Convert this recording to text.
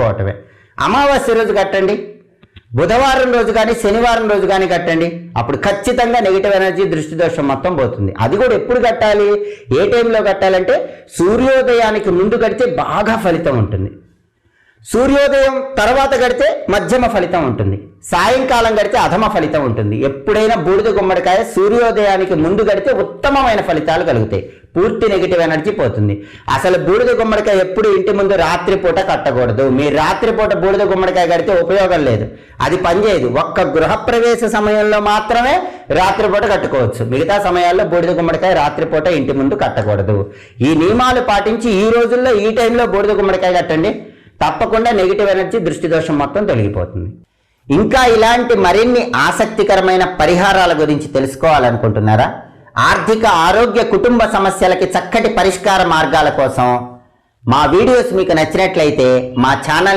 పోవటమే. అమావాస్య రోజు కట్టండి బుధవారం రోజు కానీ శనివారం రోజు కానీ కట్టండి. అప్పుడు ఖచ్చితంగా నెగిటివ్ ఎనర్జీ దృష్టి దోషం మొత్తం పోతుంది. అది కూడా ఎప్పుడు కట్టాలి? ఏ టైంలో కట్టాలంటే సూర్యోదయానికి ముందు కడితే బాగా ఫలితం ఉంటుంది. సూర్యోదయం తర్వాత గడితే మధ్యమ ఫలితం ఉంటుంది. సాయంకాలం గడితే అధమ ఫలితం ఉంటుంది. ఎప్పుడైనా బూడిద గుమ్మడికాయ సూర్యోదయానికి ముందు గడితే ఉత్తమమైన ఫలితాలు కలుగుతాయి. పూర్తి నెగిటివ్ ఎనర్జీ పోతుంది. అసలు బూడిద గుమ్మడికాయ ఎప్పుడు ఇంటి ముందు రాత్రిపూట కట్టకూడదు. మీరు రాత్రిపూట బూడిద గుమ్మడికాయ కడితే ఉపయోగం లేదు. అది పనిచేయదు ఒక్క గృహప్రవేశ సమయంలో మాత్రమే రాత్రిపూట కట్టుకోవచ్చు. మిగతా సమయాల్లో బూడిద గుమ్మడికాయ రాత్రిపూట ఇంటి ముందు కట్టకూడదు. ఈ నియమాలు పాటించి ఈ రోజుల్లో ఈ టైంలో బూడిద గుమ్మడికాయ కట్టండి. తప్పకుండా నెగిటివ్ ఎనర్జీ దృష్టి దోషం మొత్తం తొలగిపోతుంది. ఇంకా ఇలాంటి మరిన్ని ఆసక్తికరమైన పరిహారాల గురించి తెలుసుకోవాలనుకుంటున్నారా? ఆర్థిక ఆరోగ్య కుటుంబ సమస్యలకి చక్కటి పరిష్కార మార్గాల కోసం మా వీడియోస్ మీకు నచ్చినట్లయితే మా ఛానల్